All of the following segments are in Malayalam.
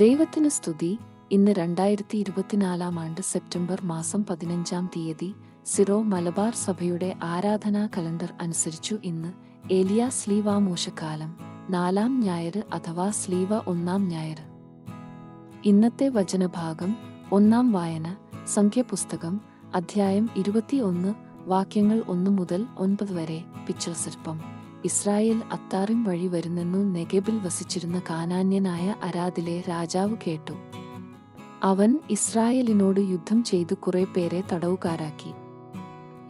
ദൈവത്തിന് സ്തുതി. ഇന്ന് രണ്ടായിരത്തി ഇരുപത്തിനാലാം ആണ്ട് സെപ്റ്റംബർ മാസം പതിനഞ്ചാം തീയതി സിറോ മലബാർ സഭയുടെ ആരാധനാ കലണ്ടർ അനുസരിച്ചു ഇന്ന് ഏലിയ സ്ലീവ മോശക്കാലം നാലാം ഞായർ അഥവാ സ്ലീവ ഒന്നാം ഞായർ. ഇന്നത്തെ വചനഭാഗം ഒന്നാം വായന സംഖ്യപുസ്തകം അധ്യായം ഇരുപത്തിയൊന്ന് വാക്യങ്ങൾ ഒന്ന് മുതൽ ഒൻപത് വരെ പിച്ചർ സർപ്പം. ഇസ്രായേൽ അത്താറിം വഴി വരുന്നെന്നു നെഗബിൽ വസിച്ചിരുന്ന കാനാന്യനായ അരാദിലെ രാജാവ് കേട്ടു. അവൻ ഇസ്രായേലിനോട് യുദ്ധം ചെയ്തു കുറെ പേരെ തടവുകാരാക്കി.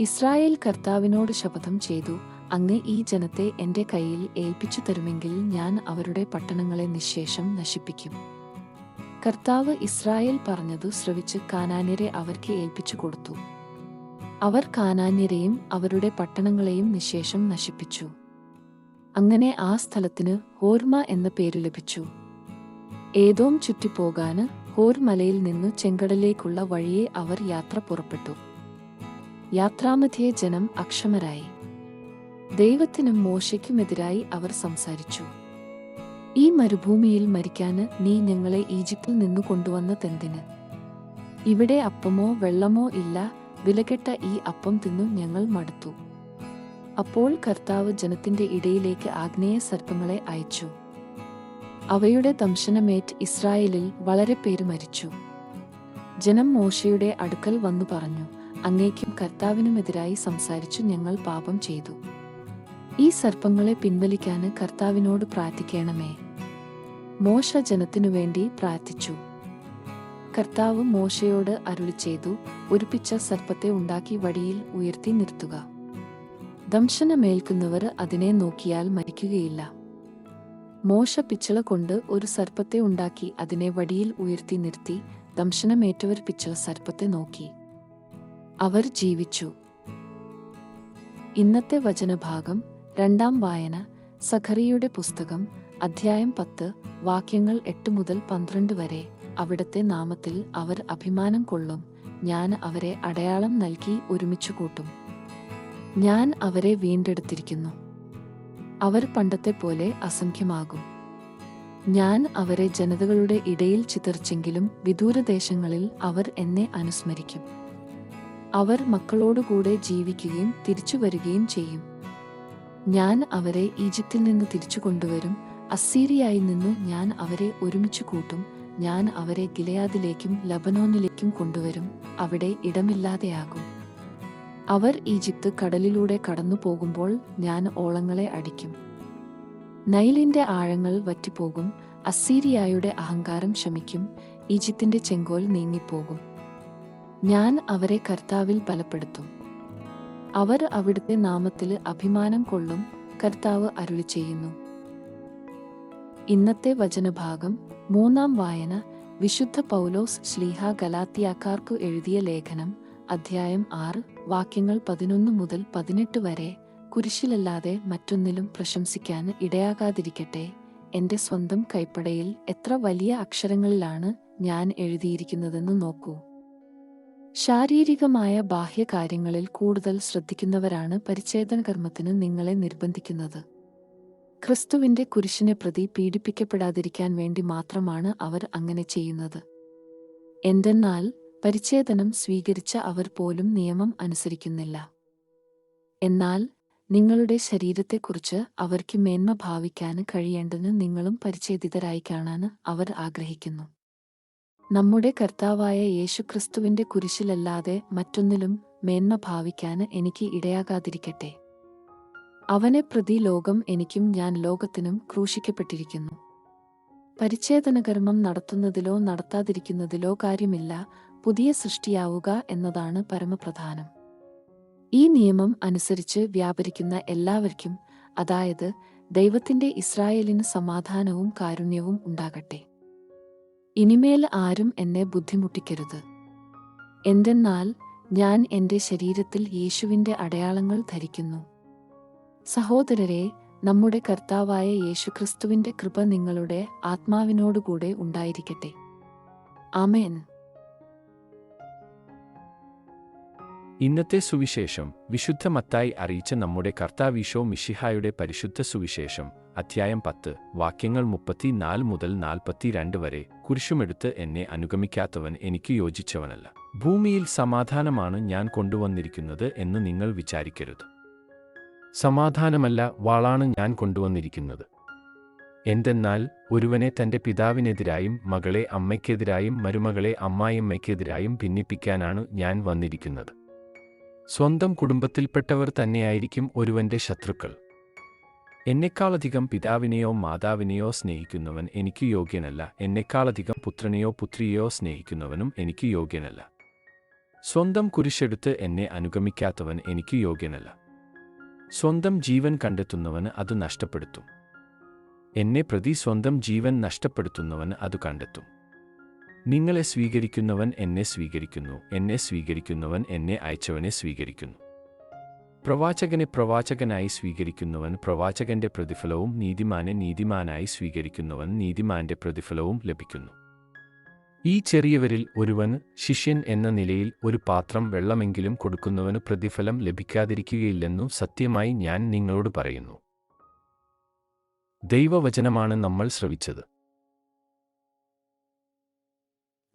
ഇസ്രായേൽ കർത്താവിനോട് ശപഥം ചെയ്തു അങ്ങ് ഈ ജനത്തെ എന്റെ കയ്യിൽ ഏൽപ്പിച്ചു തരുമെങ്കിൽ ഞാൻ അവരുടെ പട്ടണങ്ങളെ നിശേഷം നശിപ്പിക്കും കർത്താവ് ഇസ്രായേൽ പറഞ്ഞതു ശ്രവിച്ച് കാനാന്യരെ അവർക്ക് ഏൽപ്പിച്ചു കൊടുത്തു. അവർ കാനാന്യരെയും അവരുടെ പട്ടണങ്ങളെയും നിശേഷം നശിപ്പിച്ചു. അങ്ങനെ ആ സ്ഥലത്തിന് ഹോർമ എന്ന പേര് ലഭിച്ചു. ഏതോം ചുറ്റിപ്പോകാന് ഹോർ മലയിൽ നിന്നു ചെങ്കടലേക്കുള്ള വഴിയെ അവർ യാത്ര പുറപ്പെട്ടു. യാത്രാമധ്യേ ജനം അക്ഷമരായി. ദൈവത്തിനും മോശയ്ക്കുമെതിരായി അവർ സംസാരിച്ചു. ഈ മരുഭൂമിയിൽ മരിക്കാന് നീ ഞങ്ങളെ ഈജിപ്തിൽ നിന്നു കൊണ്ടുവന്നതെന്തിന് ഇവിടെ അപ്പമോ വെള്ളമോ ഇല്ല വിലകെട്ട ഈ അപ്പം തിന്നും ഞങ്ങൾ മടുത്തു. അപ്പോൾ കർത്താവ് ജനത്തിന്റെ ഇടയിലേക്ക് ആഗ്നേയ സർപ്പങ്ങളെ അയച്ചു. അവയുടെ ദംശനമേറ്റ് ഇസ്രായേലിൽ വളരെ പേര് മരിച്ചു. ജനം മോശയുടെ അടുക്കൽ വന്നു പറഞ്ഞു അങ്ങേക്കും കർത്താവിനുമെതിരായി സംസാരിച്ചു ഞങ്ങൾ പാപം ചെയ്തു. ഈ സർപ്പങ്ങളെ പിൻവലിക്കാന് കർത്താവിനോട് പ്രാർത്ഥിക്കണമേ. മോശ ജനത്തിനു വേണ്ടി പ്രാർത്ഥിച്ചു. കർത്താവ് മോശയോട് അരുളി ചെയ്തു ഒരു പിച്ച സർപ്പത്തെ ഉണ്ടാക്കി വടിയിൽ ഉയർത്തി നിർത്തുക. ദംശനമേൽക്കുന്നവർ അതിനെ നോക്കിയാൽ മരിക്കുകയില്ല. മോശ പിച്ചള കൊണ്ട് ഒരു സർപ്പത്തെ ഉണ്ടാക്കി അതിനെ വടിയിൽ ഉയർത്തി നിർത്തി ദംശനമേറ്റവർ പിച്ചള സർപ്പത്തെ നോക്കി. അവർ ജീവിച്ചു. ഇന്നത്തെ വചനഭാഗം രണ്ടാം വായന സഖറിയുടെ പുസ്തകം അധ്യായം പത്ത് വാക്യങ്ങൾ എട്ട് മുതൽ പന്ത്രണ്ട് വരെ അവിടത്തെ നാമത്തിൽ അവർ അഭിമാനം കൊള്ളും ഞാൻ അവരെ അടയാളം നൽകി ഒരുമിച്ചു കൂട്ടും ഞാൻ അവരെ വീണ്ടെടുത്തിരിക്കുന്നു. അവർ പണ്ടത്തെ പോലെ അസംഖ്യമാകും. ഞാൻ അവരെ ജനതകളുടെ ഇടയിൽ ചിതർച്ചെങ്കിലും വിദൂരദേശങ്ങളിൽ അവർ എന്നെ അനുസ്മരിക്കും. അവർ മക്കളോടുകൂടെ ജീവിക്കുകയും തിരിച്ചു വരികയും ചെയ്യും. ഞാൻ അവരെ ഈജിപ്തിൽ നിന്ന് തിരിച്ചു കൊണ്ടുവരും അസീരിയായി നിന്ന് ഞാൻ അവരെ ഒരുമിച്ച് കൂട്ടും. ഞാൻ അവരെ ഗിലയാദിലേക്കും ലബനോനിലേക്കും കൊണ്ടുവരും. അവിടെ ഇടമില്ലാതെയാകും. അവർ ഈജിപ്ത് കടലിലൂടെ കടന്നു പോകുമ്പോൾ ഞാൻ ഓളങ്ങളെ അടിക്കും. നൈലിന്റെ ആഴങ്ങൾ വറ്റിപ്പോകും അസീരിയായുടെ അഹങ്കാരം ശമിക്കും ഈജിപ്തിന്റെ ചെങ്കോൽ നീങ്ങിപ്പോകും. ഞാൻ അവരെ കർത്താവിൽ ബലപ്പെടുത്തും. അവർ അവിടുത്തെ നാമത്തിൽ അഭിമാനം കൊള്ളും കർത്താവ് അരുളി ചെയ്യുന്നു. ഇന്നത്തെ വചനഭാഗം മൂന്നാം വായന വിശുദ്ധ പൗലോസ് ശ്ലീഹ ഗലാത്തിയാക്കാർക്കു എഴുതിയ ലേഖനം അധ്യായം ആറ് വാക്യങ്ങൾ പതിനൊന്ന് മുതൽ പതിനെട്ട് വരെ കുരിശിലല്ലാതെ മറ്റൊന്നിലും പ്രശംസിക്കാൻ ഇടയാകാതിരിക്കട്ടെ. എന്റെ സ്വന്തം കൈപ്പടയിൽ എത്ര വലിയ അക്ഷരങ്ങളിലാണ് ഞാൻ എഴുതിയിരിക്കുന്നതെന്ന് നോക്കൂ. ശാരീരികമായ ബാഹ്യകാര്യങ്ങളിൽ കൂടുതൽ ശ്രദ്ധിക്കുന്നവരാണ് പരിച്ഛേദന കർമ്മത്തിന് നിങ്ങളെ നിർബന്ധിക്കുന്നത്. ക്രിസ്തുവിന്റെ കുരിശിനെ പ്രതി പീഡിപ്പിക്കപ്പെടാതിരിക്കാൻ വേണ്ടി മാത്രമാണ് അവർ അങ്ങനെ ചെയ്യുന്നത്. എന്തെന്നാൽ പരിച്ഛേദനം സ്വീകരിച്ച അവർ പോലും നിയമം അനുസരിക്കുന്നില്ല. എന്നാൽ നിങ്ങളുടെ ശരീരത്തെക്കുറിച്ച് അവർക്ക് മേന്മ ഭാവിക്കാൻ കഴിയേണ്ടതിന് നിങ്ങളും പരിച്ഛേദിതരായി കാണാൻ അവർ ആഗ്രഹിക്കുന്നു. നമ്മുടെ കർത്താവായ യേശുക്രിസ്തുവിന്റെ കുരിശിലല്ലാതെ മറ്റൊന്നിലും മേന്മ ഭാവിക്കാൻ എനിക്ക് ഇടയാകാതിരിക്കട്ടെ. അവനെ പ്രതി ലോകം എനിക്കും ഞാൻ ലോകത്തിനും ക്രൂശിക്കപ്പെട്ടിരിക്കുന്നു. പരിച്ഛേദനകർമ്മം നടത്തുന്നതിലോ നടത്താതിരിക്കുന്നതിലോ കാര്യമില്ല പുതിയ സൃഷ്ടിയാവുക എന്നതാണ് പരമപ്രധാനം. ഈ നിയമം അനുസരിച്ച് വ്യാപരിക്കുന്ന എല്ലാവർക്കും അതായത് ദൈവത്തിന്റെ ഇസ്രായേലിന് സമാധാനവും കാരുണ്യവും ഉണ്ടാകട്ടെ. ഇനിമേൽ ആരും എന്നെ ബുദ്ധിമുട്ടിക്കരുത്. എന്തെന്നാൽ ഞാൻ എന്റെ ശരീരത്തിൽ യേശുവിന്റെ അടയാളങ്ങൾ ധരിക്കുന്നു. സഹോദരരെ നമ്മുടെ കർത്താവായ യേശുക്രിസ്തുവിന്റെ കൃപ നിങ്ങളുടെ ആത്മാവിനോടുകൂടെ ഉണ്ടായിരിക്കട്ടെ. ആമേൻ. ഇന്നത്തെ സുവിശേഷം വിശുദ്ധ മത്തായി അറിയിച്ച നമ്മുടെ കർത്താവീശോ മിഷിഹായുടെ പരിശുദ്ധ സുവിശേഷം അധ്യായം പത്ത് വാക്യങ്ങൾ മുപ്പത്തിനാല് മുതൽ നാൽപ്പത്തിരണ്ട് വരെ കുരിശുമെടുത്ത് എന്നെ അനുഗമിക്കാത്തവൻ എനിക്ക് യോജിച്ചവനല്ല. ഭൂമിയിൽ സമാധാനമാണ് ഞാൻ കൊണ്ടുവന്നിരിക്കുന്നത് എന്ന് നിങ്ങൾ വിചാരിക്കരുത്. സമാധാനമല്ല വാളാണ് ഞാൻ കൊണ്ടുവന്നിരിക്കുന്നത്. എന്തെന്നാൽ ഒരുവനെ തന്റെ പിതാവിനെതിരായും മകളെ അമ്മയ്ക്കെതിരായും മരുമകളെ അമ്മായിയമ്മയ്ക്കെതിരായും ഭിന്നിപ്പിക്കാനാണ് ഞാൻ വന്നിരിക്കുന്നത്. സ്വന്തം കുടുംബത്തിൽപ്പെട്ടവർ തന്നെയായിരിക്കും ഒരുവന്റെ ശത്രുക്കൾ. എന്നെക്കാളധികം പിതാവിനെയോ മാതാവിനെയോ സ്നേഹിക്കുന്നവൻ എനിക്ക് യോഗ്യനല്ല. എന്നെക്കാളധികം പുത്രനെയോ പുത്രിയെയോ സ്നേഹിക്കുന്നവനും എനിക്ക് യോഗ്യനല്ല. സ്വന്തം കുരിശെടുത്ത് എന്നെ അനുഗമിക്കാത്തവൻ എനിക്ക് യോഗ്യനല്ല. സ്വന്തം ജീവൻ കണ്ടെത്തുന്നവന് അത് നഷ്ടപ്പെടുത്തും. എന്നെ പ്രതി സ്വന്തം ജീവൻ നഷ്ടപ്പെടുത്തുന്നവൻ അത് കണ്ടെത്തും. നിങ്ങളെ സ്വീകരിക്കുന്നവൻ എന്നെ സ്വീകരിക്കുന്നു. എന്നെ സ്വീകരിക്കുന്നവൻ എന്നെ അയച്ചവനെ സ്വീകരിക്കുന്നു. പ്രവാചകനെ പ്രവാചകനായി സ്വീകരിക്കുന്നവൻ പ്രവാചകന്റെ പ്രതിഫലവും നീതിമാനെ നീതിമാനായി സ്വീകരിക്കുന്നവൻ നീതിമാന്റെ പ്രതിഫലവും ലഭിക്കുന്നു. ഈ ചെറിയവരിൽ ഒരുവൻ ശിഷ്യൻ എന്ന നിലയിൽ ഒരു പാത്രം വെള്ളമെങ്കിലും കൊടുക്കുന്നവന് പ്രതിഫലം ലഭിക്കാതിരിക്കുകയില്ലെന്നു സത്യമായി ഞാൻ നിങ്ങളോട് പറയുന്നു. ദൈവവചനമാണ് നമ്മൾ ശ്രവിച്ചത്.